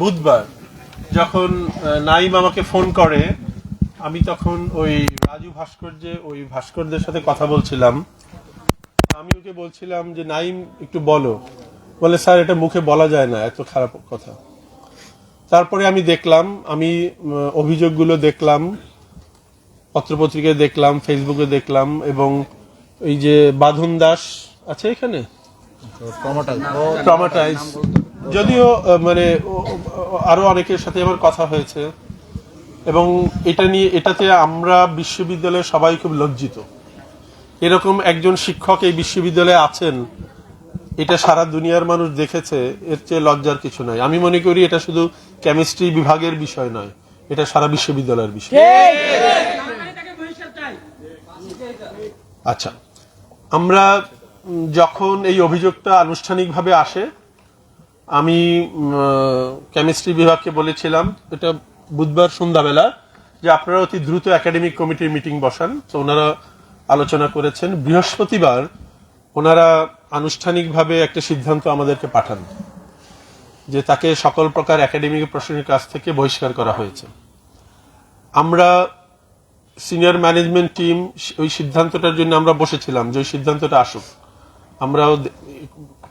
বুধবার যখন নাইম আমাকে ফোন করে আমি তখন ওই রাজু ভাস্কর্যে ওই ভাস্করদের সাথে কথা বলছিলাম। আমি ওকে বলছিলাম যে নাইম একটু বলো। বলে স্যার এটা মুখে বলা যায় না এত খারাপ কথা। তারপরে আমি দেখলাম আমি অভিযোগগুলো দেখলাম পত্রপত্রিকায় দেখলাম ফেসবুকে দেখলাম এবং এই যে বাঁধন দাস আছে এখানে? ট্রমাটাইজ যদিও মানে ও- ও- আরও অনেকের সাথে আমার কথা হয়েছে। এবং এটা নিয়ে, এটাতে আমরা বিশ্ববিদ্যালয়ে সবাই খুব লজ্জিত। এরকম একজন শিক্ষক এই বিশ্ববিদ্যালয়ে আছেন, এটা সারা দুনিয়ার মানুষ দেখেছে, এর চেয়ে লজ্জার কিছু নয় আমি মনে করি এটা শুধু কেমিস্ট্রি বিভাগের বিষয় নয়, এটা সারা বিশ্ববিদ্যালয়ের বিষয়। আচ্ছা আমরা যখন এই অভিযোগটা আনুষ্ঠানিকভাবে আসে আমি কেমিস্ট্রি বিভাগকে বলেছিলাম, এটা বুধবার সন্ধ্যাবেলা, যে আপনারা অতি দ্রুত একাডেমিক কমিটির মিটিং বসান। তো ওনারা আলোচনা করেছেন, বৃহস্পতিবার ওনারা আনুষ্ঠানিকভাবে একটা সিদ্ধান্ত আমাদেরকে পাঠান, যে তাকে সকল প্রকার একাডেমিক প্রশ্নের কাছ থেকে বহিষ্কার করা হয়েছে। আমরা সিনিয়র ম্যানেজমেন্ট টিম ওই সিদ্ধান্তটার জন্য আমরা বসেছিলাম, যে ওই সিদ্ধান্তটা আসুক। আমরাও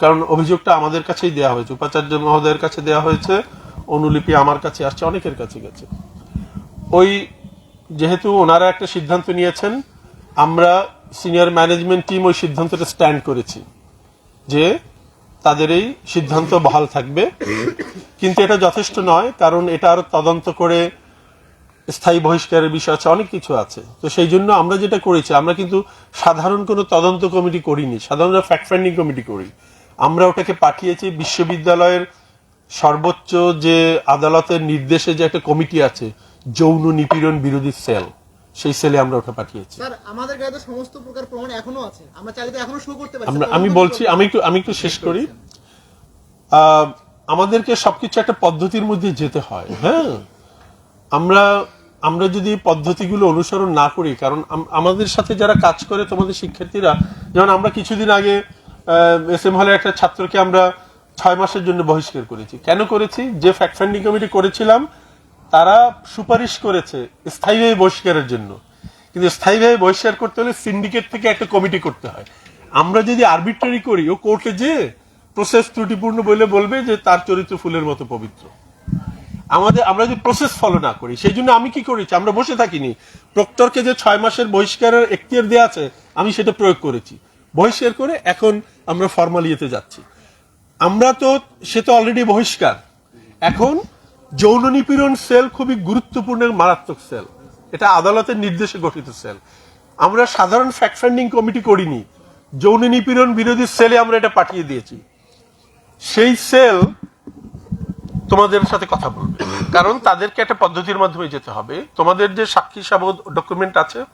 কারণ অভিযোগটা আমাদের কাছেই দেওয়া হয়েছে। উপাচার্য মহোদয়ের কাছে দেওয়া হয়েছে, অনুলিপি আমার কাছে আসছে, অনেকের কাছে গেছে। ওই যেহেতু ওনারা একটা সিদ্ধান্ত নিয়েছেন, আমরা সিনিয়র ম্যানেজমেন্ট টিম ওই সিদ্ধান্তটা স্ট্যান্ড করেছি যে তাদের এই সিদ্ধান্ত বহাল থাকবে। কিন্তু এটা যথেষ্ট নয়, কারণ এটা আরও তদন্ত করে স্থায়ী বহিষ্কারের বিষয় আছে, অনেক কিছু আছে। তো সেই জন্য আমরা যেটা করেছি, আমরা কিন্তু সাধারণ কোনো তদন্ত কমিটি করিনি, সাধারণ ফ্যাক্ট ফাইন্ডিং কমিটি করি। আমরা ওটাকে পাঠিয়েছি বিশ্ববিদ্যালয়ের সর্বোচ্চ যে আদালতের নির্দেশে যে একটা কমিটি আছে যৌন নিপীড়ন বিরোধী সেল সেই সেলে আমরা ওটা পাঠিয়েছি। আমাদের কাছে সমস্ত প্রকার প্রমাণ এখনও আছে। আমরা চাইলে এখনও শো করতে পারি আমি বলছি আমি একটু আমি একটু শেষ করি। আমাদেরকে সবকিছু একটা পদ্ধতির মধ্যে যেতে হয় হ্যাঁ? আমরা আমরা যদি পদ্ধতিগুলো অনুসরণ না করি কারণ আমাদের সাথে যারা কাজ করে তোমাদের শিক্ষার্থীরা যেমন আমরা কিছুদিন আগে এস এম হলে একটা ছাত্রকে আমরা ছয় মাসের জন্য বহিষ্কার করেছি। কেন করেছি? যে ফ্যাক্ট ফাইন্ডিং কমিটি করেছিলাম, তারা সুপারিশ করেছে স্থায়ীভাবে বহিষ্কারের জন্য। কিন্তু স্থায়ীভাবে বহিষ্কার করতে হলে সিন্ডিকেট থেকে একটা কমিটি করতে হয়। আমরা যদি আরবিট্রারি করি, ও কোর্টে যে প্রসেস ত্রুটিপূর্ণ বলে বলবে যে তার চরিত্র ফুলের মতো পবিত্র। আমাদের, আমরা যদি প্রসেস ফলো না করি, সেই জন্য আমি কি করেছি? আমরা বসে থাকিনি। প্রক্টরকে যে ছয় মাসের বহিষ্কারের এখতিয়ার দেওয়া আছে, আমি সেটা প্রয়োগ করেছি। বহিষ্কার করে এখন আমরা ফর্মালিয়েতে যাচ্ছি। আমরা তো, সে তো অলরেডি বহিষ্কার। এখন যৌন নিপীড়ন সেল খুবই গুরুত্বপূর্ণ মারাত্মক সেল। এটা আদালতের নির্দেশে গঠিত সেল। আমরা সাধারণ ফ্যাক্ট ফাইন্ডিং কমিটি করিনি। যৌন নিপীড়ন বিরোধী সেলে আমরা এটা পাঠিয়ে দিয়েছি। সেই সেল তোমাদের সাথে কথা বলবে। কারণ তাদেরকে একটা পদ্ধতির মাধ্যমে যেতে হবে। তোমাদের যে সাক্ষী সাবধ ডকুমেন্ট আছে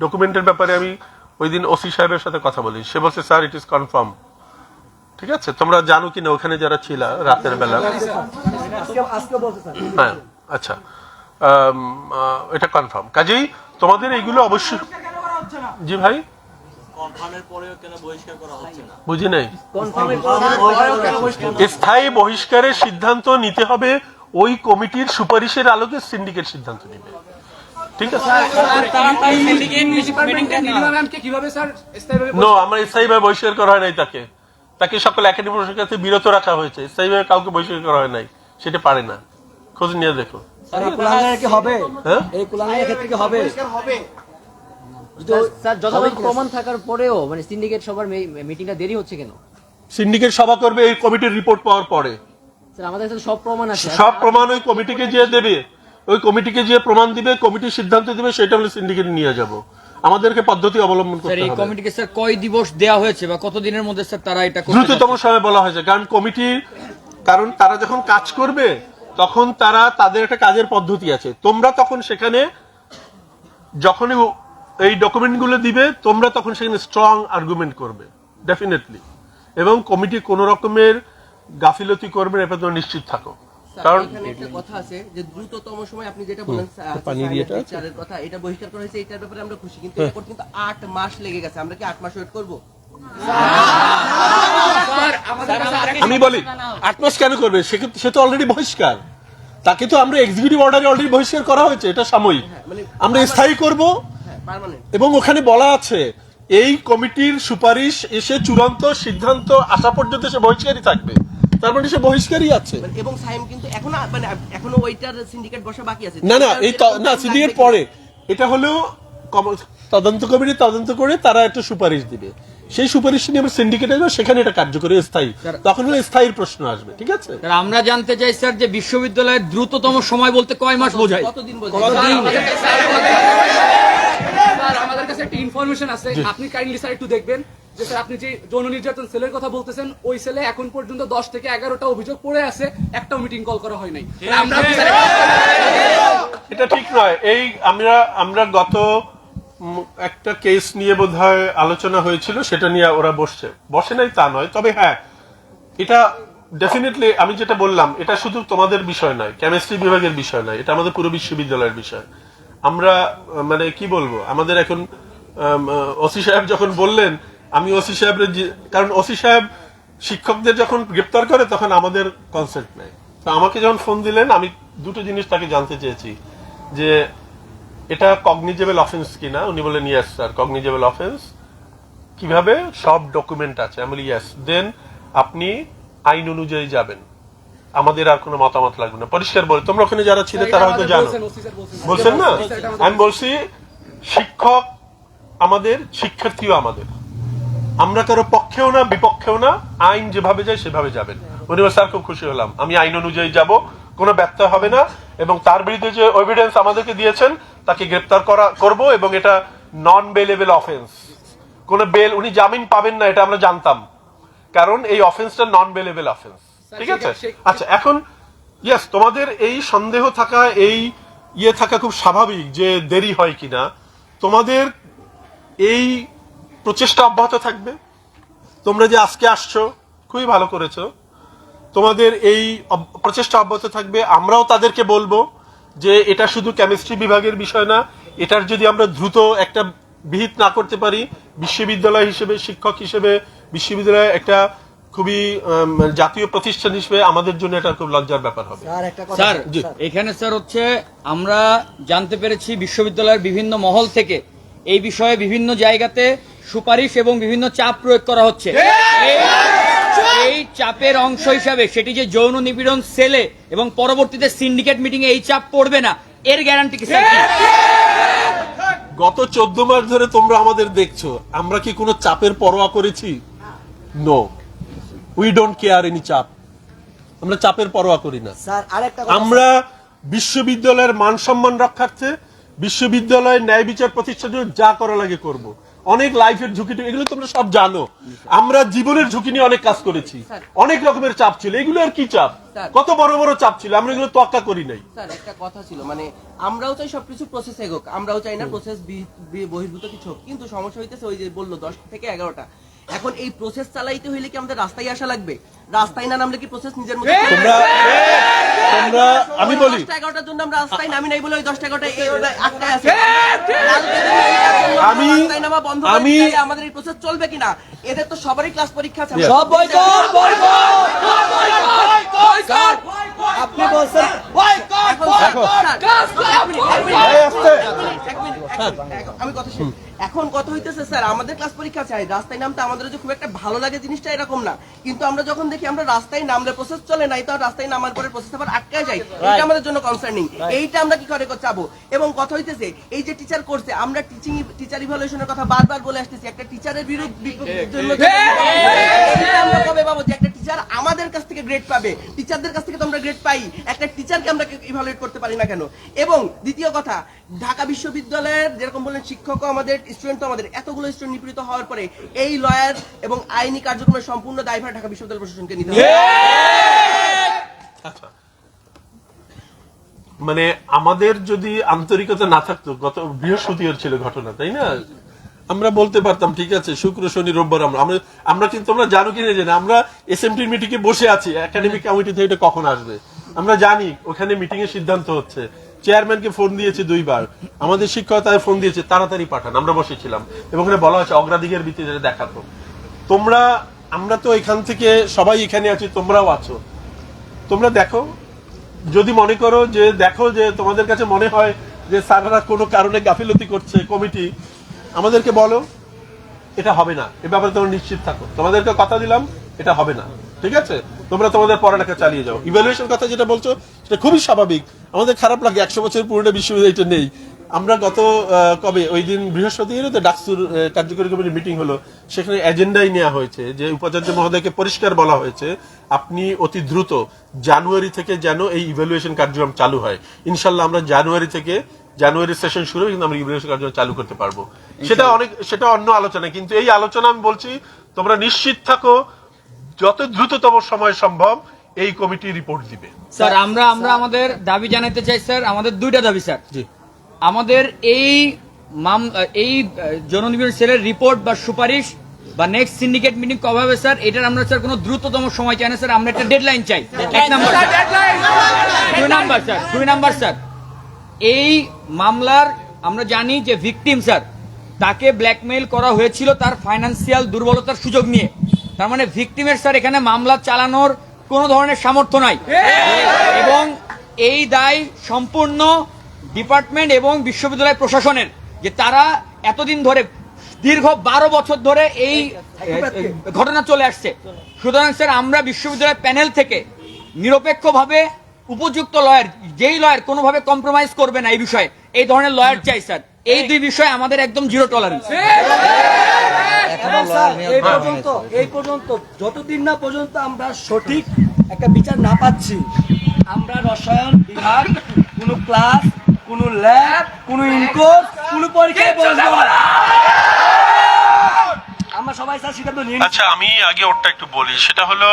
ডকুমেন্টের ব্যাপারে আমি ওই দিন ওসি সাহেবের সাথে কথা বলি। সে বলছে, স্যার ইট ইজ কনফার্ম ঠিক আছে? তোমরা জানো কি না ওখানে যারা ছিল রাতের বেলা। হ্যাঁ আচ্ছা। এটা কনফার্ম কাজেই তোমাদের এইগুলো অবশ্যই জি ভাই? বুঝি নাই? স্থায়ী বহিষ্কারের সিদ্ধান্ত নিতে হবে। ওই কমিটির সুপারিশের আলোকে সিন্ডিকেট সিদ্ধান্ত নেবে। ঠিক আছে? কীভাবে স্যার স্থায়ীভাবে নো আমার স্থায়ীভাবে বহিষ্কার করা হয় নাই তাকে। তাকে সকল একাডেমি প্রশাসনের কাছে বিরত রাখা হয়েছে। স্থায়ীভাবে কাউকে বহিষ্কার করা হয় নাই। সেটা পারে না। খোঁজ নিয়ে দেখো স্যার এই কুলাঙ্গারের কি হবে? এই কুলাঙ্গারের ক্ষেত্রে কি হবে? হবে। যদি ও- স্যার যতক্ষণ হবে কিনা? প্রমাণ থাকার পরেও মানে সিন্ডিকেট সবার মিটিংটা দেরি হচ্ছে কেন? সিন্ডিকেট সভা করবে এই কমিটির রিপোর্ট পাওয়ার পরে। আমাদের সব প্রমাণ আছে। সব প্রমাণ ওই কমিটিকে যে দেবে। ওই কমিটিকে যে প্রমাণ দিবে কমিটি সিদ্ধান্ত দিবে সেটা হলে সিন্ডিকেট নিয়ে যাব। আমাদেরকে পদ্ধতি অবলম্বন করতে এই কমিটিকে স্যার কয় দিবস দেওয়া হয়েছে বা কতদিনের মধ্যে স্যার তারা এটা দ্রুততম সময় বলা হয়েছে কারণ কমিটি কারণ তারা যখন কাজ করবে তখন তারা তাদের একটা কাজের পদ্ধতি আছে। তোমরা তখন সেখানে যখনই এই ডকুমেন্টগুলো দিবে তোমরা তখন সেখানে স্ট্রং আর্গুমেন্ট করবে ডেফিনেটলি এবং কমিটি কোন রকমের গাফিলতি করবে না এটা তোমরা নিশ্চিত থাকো। কারণ এখানে একটা কথা আছে যে দ্রুততম সময় আপনি যেটা বলেন পানি দিয়ে এটা কথা এটা বহিষ্কার করা হয়েছে এটার ব্যাপারে আমরা খুশি কিন্তু এরপর কিন্তু আট মাস লেগে গেছে। আমরা কি আট মাস ওয়েট করব? আমি বলি আট মাস কেন করবে? সে সে তো অলরেডি বহিষ্কার। তাকে তো আমরা এক্সিকিউটিভ অর্ডারে অলরেডি বহিষ্কার করা হয়েছে এটা সাময়িক। আমরা স্থায়ী করব। পার্মানেন্ট এবং ওখানে বলা আছে এই কমিটির সুপারিশ এসে চূড়ান্ত সিদ্ধান্ত আসা পর্যন্ত সে বহিষ্কারই থাকবে। তার মানে সে বহিষ্কারই আছে। এবং সাইম কিন্তু এখনও মানে এখনও ওইটার সিন্ডিকেট বসা বাকি আছে। না না এই না সিডিএর পরে। এটা হলো তদন্ত কমিটি তদন্ত করে তারা একটা সুপারিশ দিবে। সেই সুপারিশ নিয়ে আমরা সিন্ডিকেটে যাব সেখানে এটা কার্যকরী স্থায়ী। তখন হলো স্থায়ীর প্রশ্ন আসবে ঠিক আছে? স্যার আমরা জানতে চাই স্যার যে বিশ্ববিদ্যালয়ের দ্রুততম সময় বলতে কয় মাস বোঝায়? কতদিন স্যার আমাদের কাছে একটা ইনফরমেশন আছে। আপনি কাইন্ডলি স্যার একটু দেখবেন যে স্যার আপনি যে যৌন নির্যাতন সেলের কথা বলতেছেন ওই সেলে এখন পর্যন্ত দশ থেকে এগারোটা অভিযোগ পড়ে আছে একটাও মিটিং কল করা হয় নাই। আমরা এটা ঠিক নয়। এই আমরা আমরা গত একটা কেস নিয়ে বোধহয় আলোচনা হয়েছিল সেটা নিয়ে ওরা বসছে। বসে নাই তা নয়। তবে হ্যাঁ এটা ডেফিনেটলি আমি যেটা বললাম এটা শুধু তোমাদের বিষয় নয় কেমিস্ট্রি বিভাগের বিষয় নয় এটা আমাদের পুরো বিশ্ববিদ্যালয়ের বিষয়। আমরা মানে কি বলব, আমাদের এখন ওসি সাহেব যখন বললেন, আমি ওসি সাহেবের কারণ ওসি সাহেব শিক্ষকদের যখন গ্রেপ্তার করে, তখন আমাদের কনসেপ্ট নেই। তো আমাকে যখন ফোন দিলেন, আমি দুটো জিনিস তাকে জানতে চেয়েছি, যে এটা কগনিজেবল অফেন্স কিনা? উনি বলেন ইয়েস স্যার কগনিজেবল অফেন্স কীভাবে? সব ডকুমেন্ট আছে। আমি বলি ইয়েস দেন আপনি আইন অনুযায়ী যাবেন। আমাদের আর কোনো মতামত লাগবে না। পরিষ্কার বলে তোমরা ওখানে যারা ছিলে তারা হয়তো জানো। বলছেন না? আমি বলছি শিক্ষক আমাদের শিক্ষার্থীও আমাদের। আমরা কারও পক্ষেও না বিপক্ষেও না আইন যেভাবে যায় সেভাবে যাবেন। স্যার খুব খুশি হলাম। আমি আইন অনুযায়ী যাব কোনো ব্যত্যয় হবে না। এবং তার বিরুদ্ধে যে এভিডেন্স আমাদেরকে দিয়েছেন তাকে গ্রেপ্তার করা করব এবং এটা নন বেলেবেল অফেন্স কোন বেল উনি জামিন পাবেন না এটা আমরা জানতাম। কারণ এই অফেন্সটা নন বেলেবেল অফেন্স ঠিক আছে? আচ্ছা এখন ইয়েস তোমাদের এই সন্দেহ থাকা এই ইয়ে থাকা খুব স্বাভাবিক যে দেরি হয় কিনা। তোমাদের এই প্রচেষ্টা অব্যাহত থাকবে। তোমরা যে আজকে আসছো খুবই ভালো করেছ। তোমাদের এই প্রচেষ্টা অব্যাহত থাকবে। আমরাও তাদেরকে বলব যে এটা শুধু কেমিস্ট্রি বিভাগের বিষয় না এটার যদি আমরা দ্রুত একটা বিহিত না করতে পারি বিশ্ববিদ্যালয় হিসেবে শিক্ষক হিসেবে বিশ্ববিদ্যালয়ে একটা খুবই জাতীয় প্রতিষ্ঠান হিসেবে আমাদের জন্য এটা খুব লজ্জার ব্যাপার হবে। স্যার একটা কথা স্যার জি। এখানে স্যার হচ্ছে আমরা জানতে পেরেছি বিশ্ববিদ্যালয়ের বিভিন্ন মহল থেকে এই বিষয়ে বিভিন্ন জায়গাতে সুপারিশ এবং বিভিন্ন চাপ প্রয়োগ করা হচ্ছে। এই- এই চাপের অংশ হিসাবে সেটি যে যৌন নিপীড়ন সেলে এবং পরবর্তীতে সিন্ডিকেট মিটিং এ এই চাপ পড়বে না এর গ্যারান্টি কি স্যার? কি? গত চোদ্দ মাস ধরে তোমরা আমাদের দেখছ আমরা কি কোনো চাপের পরোয়া করেছি? No we don't care any চাপ। আমরা চাপের পরোয়া করি না। স্যার আরেকটা কথা আমরা বিশ্ববিদ্যালয়ের মান সম্মান রক্ষার্থে বিশ্ববিদ্যালয়ের ন্যায় বিচার প্রতিষ্ঠার জন্য যা করা লাগে করব। অনেক লাইফের ঝুঁকি এগুলো তোমরা সব জানো। আমরা জীবনের ঝুঁকি নিয়ে অনেক কাজ করেছি। অনেক রকমের চাপ ছিল। এগুলো আর কি চাপ? কত বড় বড় চাপ ছিল আমরা এগুলো তোয়াক্কা করি নাই। স্যার একটা কথা ছিল মানে আমরাও চাই সবকিছু প্রসেস এগোক আমরাও চাই না প্রসেস বহির্ভূত কিছু কিন্তু সমস্যা হইতেছে ওই যে বলল দশ থেকে এগারোটা। এখন এই প্রসেস চালাইতে হইলে কি আমাদের রাস্তায় আসা লাগবে? রাস্তায় না নামলে কি প্রসেস নিজের মধ্যে তোমরা তোমরা আমি বলি দশটা এগারোটার জন্য আমরা রাস্তায় নামি নাই বলে ওই দশটা এগারোটা এই ওটা আটকায় আছে আমি- আমি- আমাদের এই প্রসেস চলবে কিনা এদের তো সবারই ক্লাস পরীক্ষা আছে সব বয়কট বয়কট আপনি বলছেন আমি কথা শেষ। এখন কথা হইতেছে স্যার আমাদের ক্লাস পরীক্ষা চাই রাস্তায় নামতে আমাদের যে খুব একটা ভালো লাগে জিনিসটা এরকম না কিন্তু আমরা যখন দেখি আমরা রাস্তায় নামলে প্রসেস চলে নাই তো রাস্তায় নামার পরে প্রসেস আবার আটকায় যায়। এটা আমাদের জন্য কনসার্নিং এইটা আমরা কি করে চাবো এবং কথা হইতেছে এই যে টিচার করছে আমরা টিচিং টিচার ইভালুয়েশনের কথা বারবার বলে আসতেছি একটা টিচারের বিরুদ্ধে জন্য আমরা কবে পাবো যে একটা টিচার আমাদের কাছ থেকে গ্রেড পাবে। টিচারদের কাছ থেকে তো আমরা গ্রেড পাই। একটা টিচারকে আমরা ইভালুয়েট করতে পারি না কেন? এবং দ্বিতীয় কথা, ঢাকা বিশ্ববিদ্যালয়ের যেরকম বললেন শিক্ষকও আমাদের স্টুডেন্টও আমাদের, এতগুলো স্টুডেন্ট নিপীড়িত হওয়ার পরে এই লয়ার এবং আইনি কার্যক্রমের সম্পূর্ণ দায়ভার ঢাকা বিশ্ববিদ্যালয় প্রশাসনকে নিতে হবে। মানে আমাদের যদি আন্তরিকতা না থাকতো, গত বৃহস্পতিবার ছিল ঘটনা, তাই না? আমরা বলতে পারতাম, ঠিক আছে, শুক্র, শনি, রোববার আমরা। আমরা কিন্তু আমরা জানো কিনা জানি, আমরা এস এম টির মিটিং এ বসে আছি একাডেমিক কমিটি থেকে এটা কখন আসবে? আমরা জানি, ওখানে মিটিং এর সিদ্ধান্ত হচ্ছে। চেয়ারম্যানকে ফোন দিয়েছে দুইবার। আমাদের শিক্ষক তাদের ফোন দিয়েছে, তাড়াতাড়ি পাঠান, আমরা বসেছিলাম। এবং ওখানে বলা হচ্ছে অগ্রাধিকার ভিত্তিতে দেখাতো। তোমরা, আমরা তো এখান থেকে সবাই এখানে আছি, তোমরাও আছো। তোমরা দেখো, যদি মনে করো যে, দেখো যে তোমাদের কাছে মনে হয় যে, স্যাররা কোনো কারণে গাফিলতি করছে কমিটি আমাদেরকে বলো, এটা হবে না। এ ব্যাপারে তোমরা নিশ্চিত থাকো। তোমাদেরকে কথা দিলাম, এটা হবে না। ঠিক আছে? তোমরা তোমাদের পড়ালেখা চালিয়ে যাও। ইভ্যালুয়েশন কথা যেটা বলছো, সেটা খুবই স্বাভাবিক। আমাদের খারাপ লাগে, একশো বছর পুরনো বিশ্ববিদ্যালয়টা নেই। আমরা গত কবে? ওই দিন বৃহস্পতিবার তো ডাকসুর কার্যকরী কমিটির মিটিং হলো। সেখানে এজেন্ডাই নেওয়া হয়েছে যে উপাচার্য মহোদয়কে পরিষ্কার বলা হয়েছে, আপনি অতি দ্রুত জানুয়ারি থেকে যেন এই ইভ্যালুয়েশন কার্যক্রম চালু হয়। ইনশাল্লাহ আমরা জানুয়ারি থেকে জানুয়ারি সেশন শুরু কিন্তু আমরা ইভ্যালুয়েশন কার্যক্রম চালু করতে পারব। সেটা অনেক সেটা অন্য আলোচনা কিন্তু এই আলোচনা আমি বলছি তোমরা নিশ্চিত থাকো যত দ্রুততম সময় সম্ভব এই কমিটি রিপোর্ট দিবে। স্যার আমরা আমরা আমাদের দাবি জানাতে চাই স্যার আমাদের দুইটা দাবি স্যার। জি। আমাদের এই মাম এই জননিবিড় সেলের রিপোর্ট বা সুপারিশ বা নেক্সট সিন্ডিকেট মিটিং কবে হবে স্যার এটার আমরা স্যার কোনো দ্রুততম সময় চাই না স্যার আমরা একটা ডেডলাইন চাই। এক নাম্বার দুই নাম্বার স্যার দুই নাম্বার স্যার। এই মামলার আমরা জানি যে ভিকটিম স্যার, তাকে ব্ল্যাকমেইল করা হয়েছিল তার ফাইনান্সিয়াল দুর্বলতার সুযোগ নিয়ে। তার মানে ভিকটিমের স্যার, এখানে মামলা চালানোর কোনো ধরনের সামর্থ্য নাই। এবং এই দায় সম্পূর্ণ ডিপার্টমেন্ট এবং বিশ্ববিদ্যালয় প্রশাসনের, যে তারা এতদিন ধরে, দীর্ঘ বারো বছর ধরে এই ঘটনা চলে আসছে। সুতরাং স্যার, আমরা বিশ্ববিদ্যালয় প্যানেল থেকে নিরপেক্ষভাবে উপযুক্ত লয়ার যেই লয়ার কোনোভাবে কম্প্রোমাইজ করবে না এই বিষয়ে এই ধরনের লয়ার চাই স্যার এই দুই বিষয়ে আমাদের একদম জিরো টলারেন্স এই পর্যন্ত এই পর্যন্ত যতদিন না পর্যন্ত আমরা সঠিক একটা বিচার না পাচ্ছি আমরা রসায়ন বিভাগ কোনো ক্লাস কোনো ল্যাব কোনো ইনকোর্স কোনো পরীক্ষায় বসবো না আমরা সবাই স্যার সিদ্ধান্ত নিয়ে নিচ্ছি। আচ্ছা আমি আগে ওরটা একটু বলি। সেটা হলো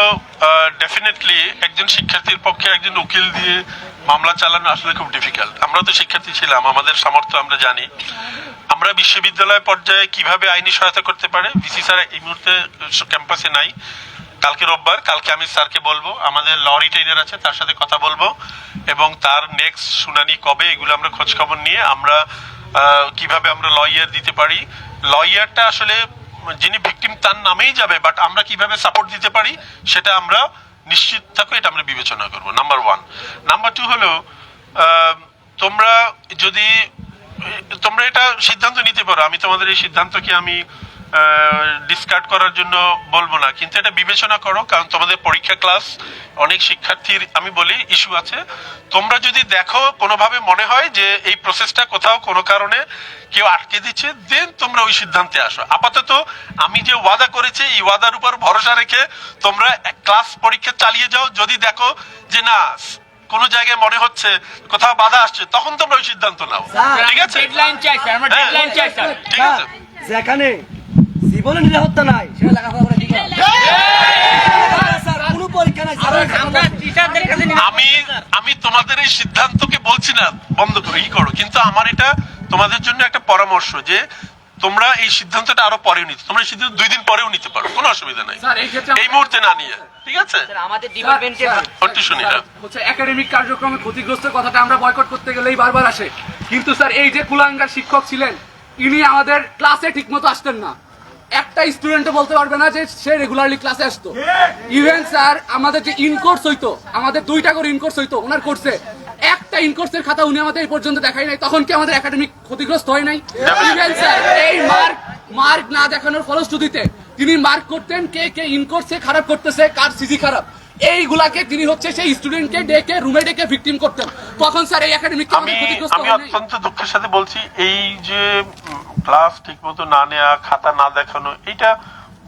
ডেফিনেটলি একজন শিক্ষার্থীর পক্ষে একজন উকিল দিয়ে মামলা চালানো আসলে খুব ডিফিকাল্ট আমরা তো শিক্ষার্থী ছিলাম, আমাদের সামর্থ্য আমরা জানি। আমরা বিশ্ববিদ্যালয় পর্যায়ে কীভাবে আইনি সহায়তা করতে পারে? ভিসি স্যার এই মুহূর্তে ক্যাম্পাসে নাই। কালকে রোববার, কালকে আমি স্যারকে বলব, আমাদের ল রিটেইনার আছে, তার সাথে কথা বলব, এবং তার নেক্সট শুনানি কবে, এগুলো আমরা খোঁজখবর নিয়ে আমরা কীভাবে আমরা লয়ার দিতে পারি? লয়ারটা আসলে যিনি ভিকটিম তার নামেই যাবে বাট আমরা কীভাবে সাপোর্ট দিতে পারি, সেটা আমরা নিশ্চিত থাকো, এটা আমরা বিবেচনা করব। নাম্বার ওয়ান নাম্বার টু হলো তোমরা যদি, তোমরা এটা সিদ্ধান্ত নিতে পারো। আমি তোমাদের এই সিদ্ধান্তকে আমি ডিসকার্ড করার জন্য বলব না। কিন্তু এটা বিবেচনা করো কারণ তোমাদের পরীক্ষা ক্লাস অনেক শিক্ষার্থীর আমি বলি ইস্যু আছে। তোমরা যদি দেখো কোনোভাবে মনে হয় যে এই প্রসেসটা কোথাও কোনো কারণে কেউ আটকে দিচ্ছে দেন তোমরা ওই সিদ্ধান্তে আসো। আপাতত আমি যে ওয়াদা করেছি এই ওয়াদার উপর ভরসা রেখে তোমরা ক্লাস পরীক্ষা চালিয়ে যাও। যদি দেখো যে না কোনো জায়গায় মনে হচ্ছে কোথাও বাধা আসছে তখন তোমরা ওই সিদ্ধান্ত নাও। ঠিক আছে? ডেডলাইন চাই স্যার আমরা ডেডলাইন চাই স্যার ঠিক আছে। যেখানে জীবনে নিরাপত্তা নাই। সেটা লেখাপড়া করে কি কোনো পরীক্ষা নাই স্যার। আমরা টিচারদের কাছে আমি আমি তোমাদের এই সিদ্ধান্তকে বলছি না বন্ধ করো ই করো। কিন্তু আমার এটা তোমাদের জন্য একটা পরামর্শ যে তোমরা এই সিদ্ধান্তটা আরও পরেও নিতে তোমরা এই সিদ্ধান্ত দুই দিন পরেও নিতে পারো কোনো অসুবিধা নাই। এই মুহূর্তে না নিয়ে ঠিক আছে? আমাদের ডিপার্টমেন্টে শুনি না হচ্ছে একাডেমিক কার্যক্রমে ক্ষতিগ্রস্ত কথাটা আমরা বয়কট করতে গেলেই বারবার আসে। কিন্তু স্যার এই যে কুলাঙ্গার শিক্ষক ছিলেন ইনি আমাদের ক্লাসে ঠিকমতো আসতেন না। একটা স্টুডেন্টও বলতে পারবে না যে সে রেগুলারলি ক্লাসে আসতো। ইভেন স্যার আমাদের যে ইনকোর্স হইতো আমাদের দুইটা করে ইনকোর্স হইতো ওনার কোর্সে একটা ইনকোর্সের খাতা উনি আমাদের এই পর্যন্ত দেখাই নাই তখন কি আমাদের একাডেমিক ক্ষতিগ্রস্ত হয় নাই? ইভেন স্যার এই মার্ক মার্ক না দেখানোর ফলশ্রুতিতে তিনি মার্ক করতেন কে কে ইনকোর্সে খারাপ করতেছে কার সিজি খারাপ। এইগুলাকে তিনি হচ্ছে সেই স্টুডেন্টকে ডেকে রুমে ডেকে ভিকটিম করতেন। তখন স্যার এই একাডেমিক আমি অত্যন্ত দুঃখের সাথে বলছি এই যে ক্লাস ঠিক মতো না নেওয়া খাতা না দেখানো এটা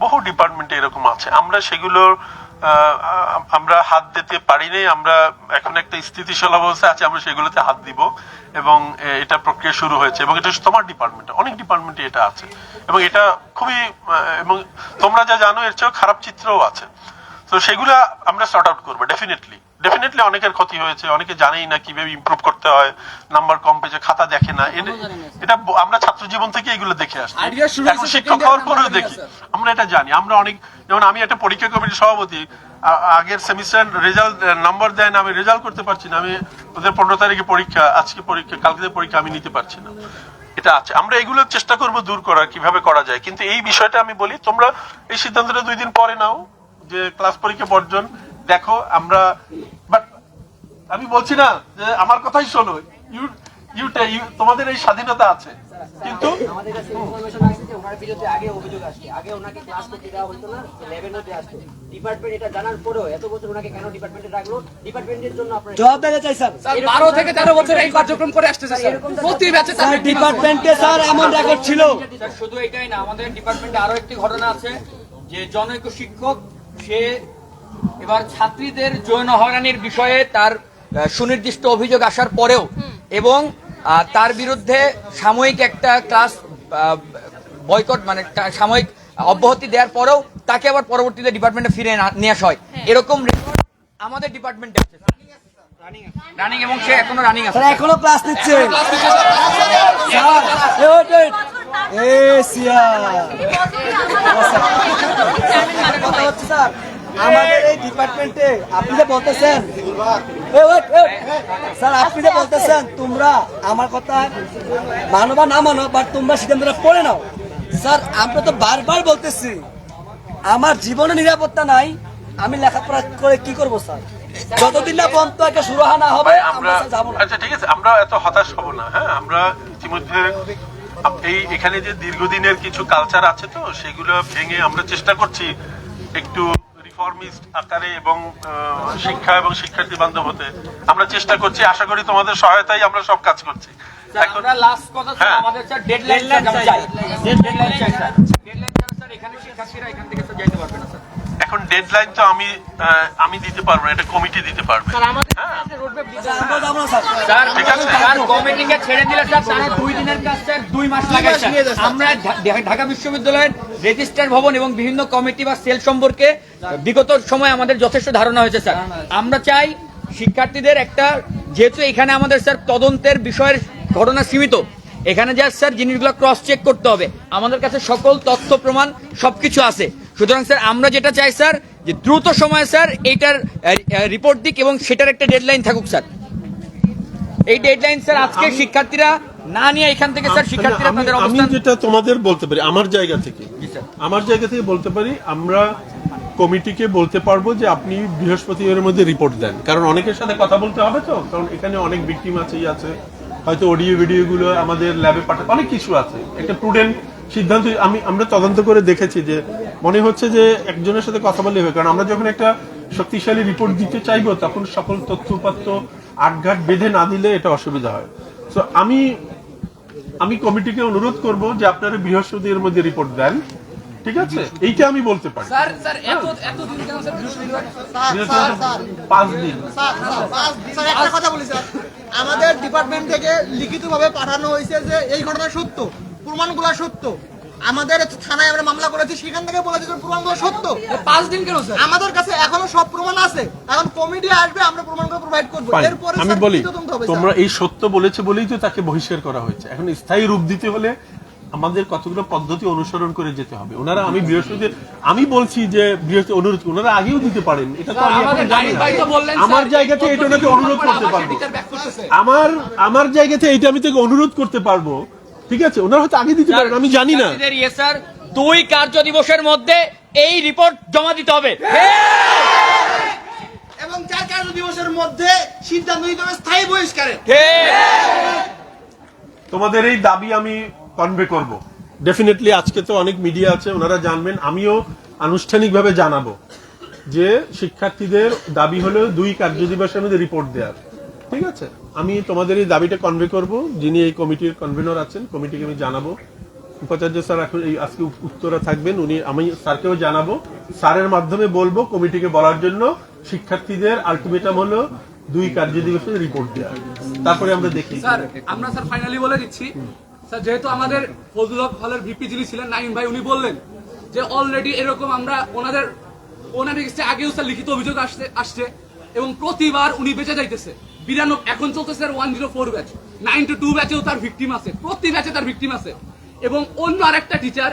বহু ডিপার্টমেন্টে এরকম আছে। আমরা সেগুলোর আমরা হাত দিতে পারিনি আমরা এখন একটা স্থিতিশীল অবস্থা আছে, আমরা সেগুলোতে হাত দিব এবং এটা প্রক্রিয়া শুরু হয়েছে এবং এটা তোমার ডিপার্টমেন্টে অনেক ডিপার্টমেন্টে এটা আছে। এবং এটা খুবই এবং তোমরা যা জানো, এর চেয়েও খারাপ চিত্রও আছে। তো সেগুলো আমরা সর্ট আউট করব ডেফিনেটলি ডেফিনেটলি অনেকের ক্ষতি হয়েছে অনেকে জানেই না কীভাবে ইমপ্রুভ করতে হয় নাম্বার কম পেয়েছে খাতা দেখে না। এটা- আমরা ছাত্র জীবন থেকে এগুলো দেখে আসছি। এখন শিক্ষক হওয়ার পরেও দেখি। আমরা এটা জানি। আমরা অনেক যেমন আমি একটা পরীক্ষা কমিটির সভাপতি আগের সেমিস্টার রেজাল্ট নাম্বার দেয় না আমি রেজাল্ট করতে পারছি না আমি ওদের পনেরো তারিখে পরীক্ষা আজকে পরীক্ষা কালকে পরীক্ষা আমি নিতে পারছি না। এটা আছে। আমরা এগুলো চেষ্টা করব দূর করার কীভাবে করা যায়। কিন্তু এই বিষয়টা আমি বলি তোমরা এই সিদ্ধান্তটা দুই দিন পরে নাও যে ক্লাস পরীক্ষা বর্জন দেখো আমরা বাট আমি বলছি না যে আমার কথাই শোনো। ইউ ইউ তোমাদের এই স্বাধীনতা আছে। কিন্তু আমাদের কাছে ইনফরমেশন আসছে যে ওনার বিরুদ্ধে আগে অভিযোগ আসছে আগে ওনাকে ক্লাস করতে দেওয়া হতো না ল্যাবের মধ্যে আসতো। ডিপার্টমেন্ট এটা জানার পরেও এত বছর ওনাকে কেন ডিপার্টমেন্টে রাখল? ডিপার্টমেন্টের জন্য আপনার জবাবদারি চাই স্যার। স্যার বারো থেকে তেরো বছর এই কার্যক্রম করে আসতেছে স্যার। প্রতি ব্যাচে স্যার ডিপার্টমেন্টে স্যার এমন রেকর্ড ছিল। শুধু এটাই না আমাদের ডিপার্টমেন্টে আরও একটি ঘটনা আছে যে জনৈক শিক্ষক সে এবার ছাত্রীদের যৌন হয়রানির বিষয়ে তার সুনির্দিষ্ট অভিযোগ আসার পরেও এবং তার বিরুদ্ধে সাময়িক একটা ক্লাস বয়কট মানে সাময়িক অব্যাহতি দেওয়ার পরেও তাকে আবার পরবর্তীতে ডিপার্টমেন্টে ফিরে নিয়ে আসা হয়। এরকম record আমাদের ডিপার্টমেন্টে আছে রানিং এবং সে এখনও রানিং আছে এখনও ক্লাস নিচ্ছে। Sir a wait wait. এ সিয়া কথা হচ্ছে স্যার। আমাদের এই ডিপার্টমেন্টে আপনি যে বলতেছেন স্যার আপনি যে বলতেছেন তোমরা আমার কথা মানো বা না মানো বাট তোমরা সিদ্ধান্তটা পড়ে নাও। স্যার আমরা তো বারবার বলতেছি আমার জীবনে নিরাপত্তা নাই আমি লেখাপড়া করে কি করব স্যার? যতদিন না পর্যন্ত একটা সুরাহা না হবে আমরা আমরা যাব আচ্ছা ঠিক আছে আমরা এত হতাশ হব না হ্যাঁ? আমরা ইতিমধ্যে এই এখানে যে দীর্ঘদিনের কিছু কালচার আছে তো সেগুলো ভেঙে আমরা চেষ্টা করছি একটু রিফর্মিস্ট আকারে এবং আহ, শিক্ষা এবং শিক্ষার্থী বান্ধব হতে আমরা চেষ্টা করছি। আশা করি তোমাদের সহায়তায় আমরা সব কাজ করছি। এখন আমরা লাস্ট কথা হ্যাঁ। আমাদের স্যার ডেডলাইন চাই। ডেডলাইন চাই স্যার। Deadline sir. এখানে শিক্ষার্থীরা এখান থেকে স্যার যাইতে পারবে না। এখন ডেডলাইন তো আমি আমি দিতে পারব না এটা কমিটি দিতে পারবে। কমিটিকে ছেড়ে দিলে স্যার তারা দুই দিনের কাজ স্যার দুই মাস। আমরা ঢাকা বিশ্ববিদ্যালয়ের রেজিস্ট্রার ভবন এবং বিভিন্ন কমিটি বা সেল সম্পর্কে বিগত সময় আমাদের যথেষ্ট ধারণা হয়েছে স্যার। আমরা চাই শিক্ষার্থীদের একটা যেহেতু এখানে আমাদের স্যার তদন্তের বিষয়ের ঘটনা সীমিত এখানে যা স্যার জিনিসগুলো ক্রস চেক করতে হবে। আমাদের কাছে সকল তথ্য প্রমাণ সবকিছু আছে। সুতরাং স্যার আমরা যেটা চাই স্যার যে দ্রুত সময়ে স্যার এইটার রিপোর্ট দিক এবং সেটার একটা ডেডলাইন থাকুক স্যার। এই ডেডলাইন স্যার আজকে শিক্ষার্থীরা না নিয়ে এখান থেকে স্যার শিক্ষার্থীরা তাদের আমি অবস্থান যেটা তোমাদের বলতে পারি আমার জায়গা থেকে। আমার জায়গা থেকে বলতে পারি আমরা কমিটিকে বলতে পারব যে আপনি বৃহস্পতিবারের মধ্যে রিপোর্ট দেন। কারণ অনেকের সাথে কথা বলতে হবে তো কারণ এখানে অনেক ভিকটিম আছে আছে। হয়তো অডিও ভিডিও গুলো আমাদের ল্যাবে পাঠাতে অনেক কিছু আছে। একটা প্রুডেন্ট সিদ্ধান্ত আমি আমরা তদন্ত করে দেখেছি যে মনে হচ্ছে যে একজনের সাথে কথা বললে হবে। কারণ আমরা যখন একটা শক্তিশালী রিপোর্ট দিতে চাইব তখন সকল তথ্য উপাত্ত আটঘাট বেঁধে না দিলে এটা অসুবিধা হয়। তো আমি আমি কমিটিকে অনুরোধ করব যে আপনারা বৃহস্পতির মধ্যে রিপোর্ট দেন। ঠিক আছে? এইটা আমি বলতে পারি। স্যার স্যার এত এত দিন কেন স্যার বৃহস্পতিবার স্যার স্যার স্যার পাঁচ দিন। স্যার, স্যার, স্যার, স্যার, একটা কথা বলি আমাদের ডিপার্টমেন্ট থেকে লিখিতভাবে পাঠানো হয়েছে যে এই ঘটনা সত্য। প্রমাণগুলো সত্য। আমাদের থানায় আমরা মামলা করেছি সেখান থেকে বলেছে প্রমাণগুলো সত্য। পাঁচ দিন কেন স্যার? আমাদের কাছে এখনও সব প্রমাণ আছে। এখন কমিটি আসবে আমরা প্রমাণগুলো প্রোভাইড করব। এরপরে আমি বলি তোমরা এই সত্য বলেছে বলেই তো তাকে বহিষ্কার করা হয়েছে। এখন স্থায়ী রূপ দিতে হলে আমাদের কতগুলো পদ্ধতি অনুসরণ করে যেতে হবে? ওনারা আমি বৃহস্পতি আমি বলছি যে বৃহস্পতি অনুরোধ ওনারা আগেও দিতে পারেন। এটা তো আমি এখন আমাদের জানি নাইম না। ভাই তো বললেন আমার জায়গাতে এটা ওনাকে অনুরোধ করতে পারব। আমার আমার জায়গাতে এটা আমি তাকে অনুরোধ করতে পারব ঠিক আছে ওনারা হয়তো আগে দিতে পারেন আমি জানি না। স্যার দুই কার্য দিবসের মধ্যে এই রিপোর্ট জমা দিতে হবে। এবং চার কার্য দিবসের মধ্যে সিদ্ধান্ত নিতে হবে স্থায়ী বহিষ্কারের। তোমাদের এই দাবি আমি কনভে করব। ডেফিনেটলি আজকে তো অনেক মিডিয়া আছে ওনারা জানবেন আমিও আনুষ্ঠানিকভাবে জানাব যে শিক্ষার্থীদের দাবি হলো দুই কার্য দিবসের মধ্যে রিপোর্ট দেওয়ার। ঠিক আছে। আমি তোমাদের এই দাবিটা কনভে করব। যিনি এই কমিটির কনভেনর আছেন, কমিটিকে আমি জানাব। উপাচার্য স্যার এখন এই আজকে উত্তরা থাকবেন। উনি, আমি স্যারকেও জানাব। স্যারের মাধ্যমে বলব কমিটিকে বলার জন্য। শিক্ষার্থীদের আলটিমেটাম হলো দুই কার্যদিবসের রিপোর্ট দেওয়া। তারপরে আমরা দেখি। স্যার, আমরা স্যার ফাইনালি বলে দিচ্ছি। স্যার, যেহেতু আমাদের ফজলুল হলের ভিপি যিনি ছিলেন নাইম ভাই, উনি বললেন যে অলরেডি এরকম আমরা ওনাদের ওনাদের কাছে আগেও স্যার লিখিত অভিযোগ আসছে এবং প্রতিবার উনি বেঁচে যাইতেছে। বিরানব্বই, এখন one zero four batch nine two two ব্যাচেও তার ভিকটিম আছে। প্রতি ব্যাচে তার ভিকটিম আছে। এবং অন্য আরেকটা টিচার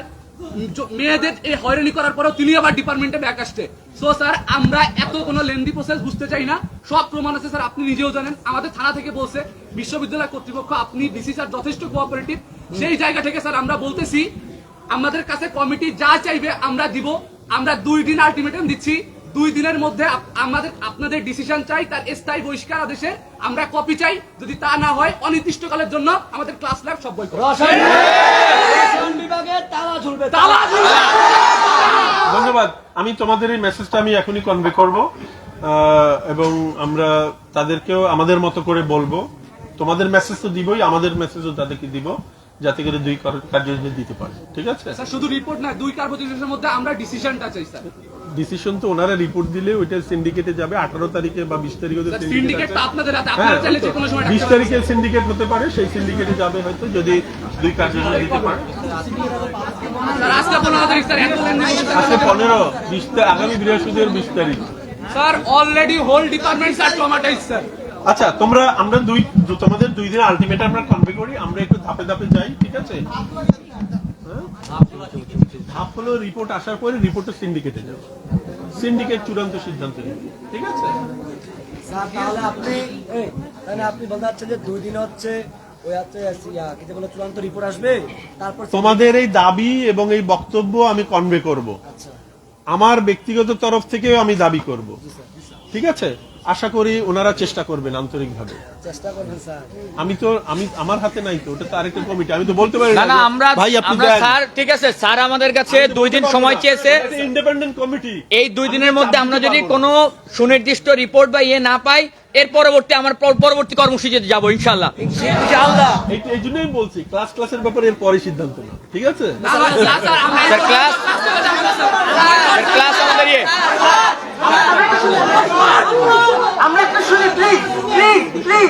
মেয়েদের এই হয়রানি করার পরেও তিনি আবার ডিপার্টমেন্টে ব্যাক আসছে। সো স্যার আমরা এত কোনো লেন্দি প্রসেস বুঝতে চাই না। সব প্রমাণ আছে স্যার আপনি নিজেও জানেন। আমাদের থানা থেকে বলছে, বিশ্ববিদ্যালয় কর্তৃপক্ষ, আপনি ডিসি স্যার যথেষ্ট কোঅপারেটিভ সেই জায়গা থেকে স্যার আমরা বলতেছি, আমাদের কাছে কমিটি যা চাইবে আমরা দিব। আমরা দুই দিন আলটিমেটাম দিচ্ছি। দুই দিনের মধ্যে আমাদের আপনাদের ডিসিশন চাই তার স্থায়ী বহিষ্কার আদেশের আমরা কপি চাই। যদি তা না হয় অনির্দিষ্টকালের জন্য আমাদের ক্লাস ল্যাব সব বই রসায়ন রসায়ন বিভাগে তালা ঝুলবে তালা ঝুলবে। ধন্যবাদ। আমি তোমাদের এই মেসেজটা আমি এখনই কনভে করব। আহ, এবং আমরা তাদেরকেও আমাদের মতো করে বলব। তোমাদের মেসেজ তো দিবই আমাদের মেসেজও তাদেরকে দিব। যাতে করে দুই কার- কার্যনির্বাহী দিতে পারে। ঠিক আছে? স্যার শুধু রিপোর্ট না দুই কার্বদিবসের মধ্যে আমরা ডিসিশনটা চাই স্যার। ডিসিশন তো ওনারা রিপোর্ট দিলে ওইটা সিন্ডিকেটে যাবে। আঠারো তারিখে বা বিশ তারিখে সিন্ডিকেট তো আপনাদের হাতে। হ্যাঁ, আপনারা চাইলে যে কোনো সময় বিশ ডাকতে পারেন। তারিখে সিন্ডিকেট হতে পারে সেই সিন্ডিকেটে যাবে হয়তো যদি দুই কার্যনির্বাহী দিতে পারে। স্যার আজকে পনেরো তারিখ স্যার হয়েছে, স্যার। আজকে বিশ আগামী বৃহস্পতিবার বিশ তারিখ। Sir already whole department sir টমাটাইজ sir. আচ্ছা তোমরা আমরা দুই তোমাদের দুই দিন আলটিমেট আমরা কনভে করি আমরা একটু ধাপে ধাপে যাই ঠিক আছে? হ্যাঁ? ধাপ হলো রিপোর্ট আসার পরে রিপোর্টটা সিন্ডিকেটে যাবে সিন্ডিকেট চূড়ান্ত সিদ্ধান্ত নেবে ঠিক আছে? স্যার তাহলে আপনি তাহলে আপনি বলতে চাচ্ছেন যে দুই দিন হচ্ছে ওই হচ্ছে কি যে বলে চূড়ান্ত রিপোর্ট আসবে তারপর তোমাদের এই দাবি এবং এই বক্তব্য আমি কনভে করব। আমার ব্যক্তিগত তরফ থেকেও আমি দাবি করব। ঠিক আছে? আশা করি ওনারা চেষ্টা করবেন আন্তরিকভাবে। চেষ্টা করবেন স্যার। আমি তো আমি আমার হাতে নাই তো ওটা তো আরেকটা কমিটি আমি তো বলতে পারি না না আমরা ভাই আমরা স্যার ঠিক আছে স্যার আমাদের কাছে দুই দিন সময় চেয়েছে। ইন্ডিপেন্ডেন্ট কমিটি এই দুই দিনের মধ্যে আমরা যদি কোনো সুনির্দিষ্ট রিপোর্ট বা ইয়ে না পাই এর পরবর্তী আমার পরবর্তী কর্মসূচিতে যাব ইনশাল্লাহ ইনশাআল্লাহ এই জন্যই বলছি ক্লাস ক্লাসের ব্যাপারে এর পরে সিদ্ধান্ত না ঠিক আছে না, না, স্যার, স্যার, আমরা স্যার ক্লাস ক্লাস আমাদের ইয়ে আমরা একটু শুনি প্লিজ প্লিজ প্লিজ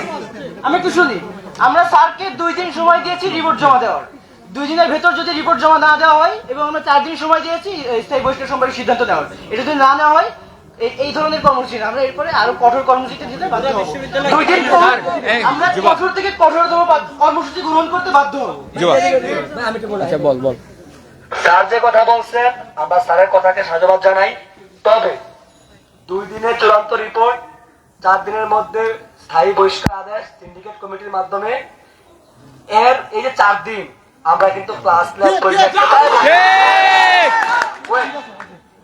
আমি একটু শুনি আমরা স্যারকে দুই দিন সময় দিয়েছি রিপোর্ট জমা দেওয়ার দুই দিনের ভেতর যদি রিপোর্ট জমা না দেওয়া হয় এবং আমরা চার দিন সময় দিয়েছি এই স্থায়ী বহিষ্কার সম্পর্কে সিদ্ধান্ত নেওয়ার এটা যদি না নেওয়া হয় এই- এই ধরনের কর্মসূচি আমরা এরপরে আরও কঠোর কর্মসূচিতে যেতে বাধ্য হব। দুই দিন পর আমরা কঠোর থেকে কঠোরতম কর্মসূচি গ্রহণ করতে বাধ্য হব। আচ্ছা বল বল। স্যার যে কথা বলছেন আমরা স্যারের কথাকে সাধুবাদ জানাই। তবে দুই দিনের চূড়ান্ত রিপোর্ট চার দিনের মধ্যে স্থায়ী বহিষ্কার আদেশ সিন্ডিকেট কমিটির মাধ্যমে। এর এই যে চার দিন আমরা কিন্তু ক্লাস ল্যাব করে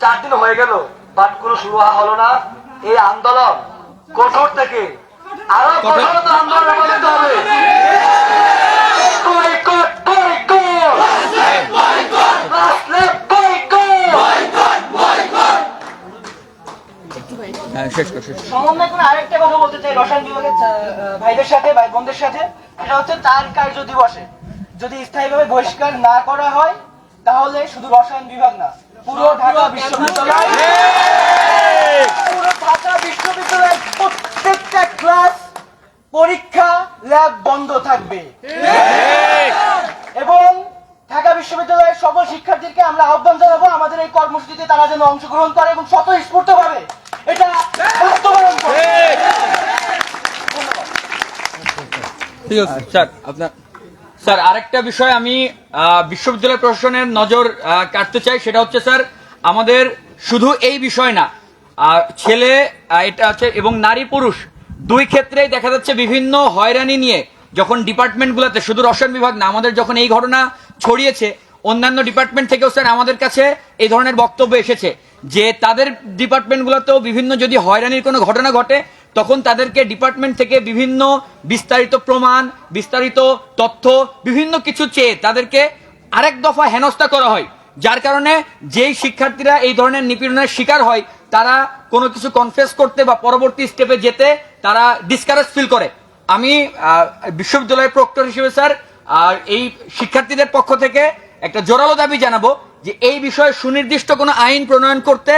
চার দিন হয়ে গেল। বাট কোনো শুরু হলো না এই আন্দোলন কঠোর থেকে আরও আন্দোলন হবে। হ্যাঁ আরেকটা কথা বলতে চাই রসায়ন বিভাগের ভাইদের সাথে ভাই বোনদের সাথে। হচ্ছে তার কার্য দিবসে। যদি স্থায়ীভাবে বহিষ্কার না করা হয় তাহলে শুধু রসায়ন বিভাগ না পুরো ঢাকা বিশ্ববিদ্যালয়। পুরো ঢাকা বিশ্ববিদ্যালয়ের প্রত্যেকটা ক্লাস পরীক্ষা ল্যাব বন্ধ থাকবে। এবং ঢাকা বিশ্ববিদ্যালয়ের সকল শিক্ষার্থীকে আমরা আহ্বান জানাব আমাদের এই কর্মসূচিতে তারা যেন অংশগ্রহণ করে এবং স্বতঃস্ফূর্ত ভাবে এটা বাস্তবায়ন করে। স্যার আপনার স্যার, আরেকটা বিষয় আমি বিশ্ববিদ্যালয় প্রশাসনের নজর কাটতে চাই, সেটা হচ্ছে স্যার, আমাদের শুধু এই বিষয় না ছেলে এটা আছে এবং নারী পুরুষ, দুই ক্ষেত্রেই দেখা যাচ্ছে বিভিন্ন হয়রানি নিয়ে, যখন ডিপার্টমেন্টগুলোতে, শুধু রসায়ন বিভাগ না, আমাদের যখন এই ঘটনা ছড়িয়েছে, অন্যান্য ডিপার্টমেন্ট থেকেও স্যার, আমাদের কাছে এই ধরনের বক্তব্য এসেছে, যে তাদের ডিপার্টমেন্টগুলোতেও বিভিন্ন যদি হয়রানির কোনো ঘটনা ঘটে তখন তাদেরকে ডিপার্টমেন্ট থেকে বিভিন্ন বিস্তারিত প্রমাণ, বিস্তারিত তথ্য, বিভিন্ন কিছু চেয়ে তাদেরকে আরেক দফা হেনস্থা করা হয়। যার কারণে যেই শিক্ষার্থীরা এই ধরনের নিপীড়নের শিকার হয়, তারা কোনো কিছু কনফেস করতে বা পরবর্তী স্টেপে যেতে তারা ডিসকারেজ ফিল করে। আমি বিশ্ববিদ্যালয়ের প্রক্টর হিসেবে স্যার আর এই শিক্ষার্থীদের পক্ষ থেকে একটা জোরালো দাবি জানাব যে এই বিষয়ে সুনির্দিষ্ট কোনো আইন প্রণয়ন করতে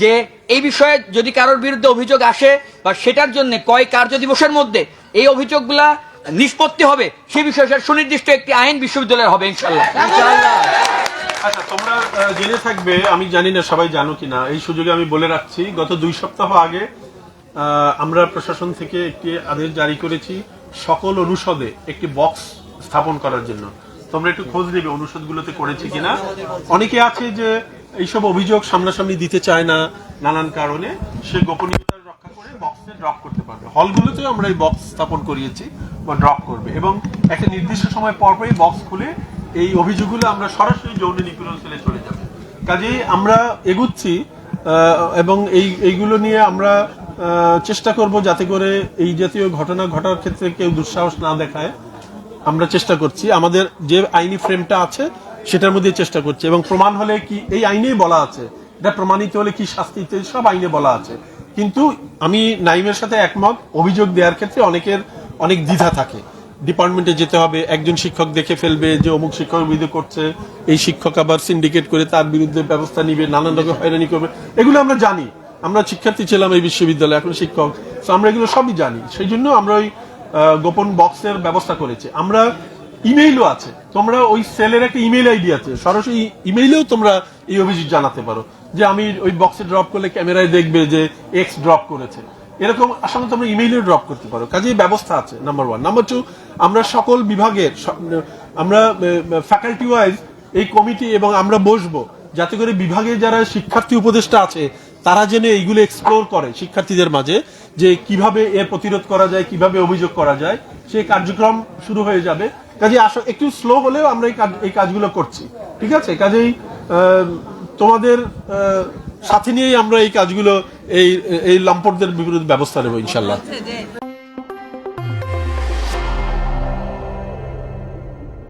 যে এই বিষয়ে যদি কারোর বিরুদ্ধে অভিযোগ আসে বা সেটার জন্য কয় কার্য দিবসের মধ্যে এই অভিযোগগুলা নিষ্পত্তি হবে সেই বিষয়ে স্যার সুনির্দিষ্ট একটি আইন বিশ্ববিদ্যালয়ের হবে ইনশাল্লাহ আচ্ছা তোমরা জেনে থাকবে আমি জানি না সবাই জানো কিনা এই সুযোগে আমি বলে রাখছি গত দুই সপ্তাহ আগে আমরা প্রশাসন থেকে একটি আদেশ জারি করেছি সকল অনুষদে একটি বক্স স্থাপন করার জন্য। তোমরা একটু খোঁজ নেবে অনুষদগুলোতে করেছি কিনা। অনেকে আছে যে এইসব অভিযোগ সামনাসামনি দিতে চায় না নানান কারণে। সে গোপনীয়তা রক্ষা করে বক্সে ড্রপ করতে পারে পারবে। হলগুলোতেও আমরা এই বক্স স্থাপন করিয়েছি বা ড্রপ করবে এবং একটা নির্দিষ্ট সময় পর পরই বক্স খুলে এই অভিযোগগুলো আমরা সরাসরি যৌন নিপীড়ন সেলে চলে যাবে। কাজেই আমরা এগুচ্ছি এবং এই, এইগুলো নিয়ে আমরা চেষ্টা করব যাতে করে এই জাতীয় ঘটনা ঘটার ক্ষেত্রে কেউ দুঃসাহস না দেখায়। আমরা চেষ্টা করছি, আমাদের যে আইনি ফ্রেমটা আছে সেটার মধ্যে চেষ্টা করছি এবং প্রমাণ হলে কি এই আইনেই বলা আছে? এটা প্রমাণিত হলে কি শাস্তি সব আইনে বলা আছে। কিন্তু আমি নাইমের সাথে একমত, অভিযোগ দেওয়ার ক্ষেত্রে অনেকের অনেক দ্বিধা থাকে। ডিপার্টমেন্টে যেতে হবে, একজন শিক্ষক দেখে ফেলবে যে অমুক শিক্ষক বিরুদ্ধে করছে, এই শিক্ষক আবার সিন্ডিকেট করে তার বিরুদ্ধে ব্যবস্থা নিবে, নানান রকম হয়রানি করবে। এগুলো আমরা জানি। আমরা শিক্ষার্থী ছিলাম এই বিশ্ববিদ্যালয়ে, এখন শিক্ষক। তো আমরা এগুলো সবই জানি। সেই জন্য আমরা ওই গোপন বক্সের ব্যবস্থা করেছে। আমরা ইমেইলও আছে। তোমরা ওই সেলের একটা ইমেইল আইডি আছে। সরাসরি ইমেইলেও তোমরা এই অভিযোগ জানাতে পারো যে আমি ওই বক্সে ড্রপ করলে ক্যামেরায় দেখবে যে এক্স ড্রপ করেছে। এরকম আসলে তোমরা ইমেইলে ড্রপ করতে পারো। কাজেই ব্যবস্থা আছে নাম্বার ওয়ান নাম্বার টু আমরা সকল বিভাগের আমরা ফ্যাকাল্টি ওয়াইজ এই কমিটি এবং আমরা বসবো যাতে করে বিভাগে যারা শিক্ষার্থী উপদেষ্টা আছে, তারা যেন এইগুলো এক্সপ্লোর করে শিক্ষার্থীদের মাঝে। যে কীভাবে এর প্রতিরোধ করা যায়, কীভাবে অভিযোগ করা যায় সেই কার্যক্রম শুরু হয়ে যাবে। কাজে আসো, একটু স্লো হলেও আমরা এই কাজ এই কাজগুলো করছি, ঠিক আছে? কাজেই তোমাদের সাথে নিয়েই আমরা এই কাজগুলো, এই এই লম্পটদের বিরুদ্ধে ব্যবস্থা নেব ইনশাল্লাহ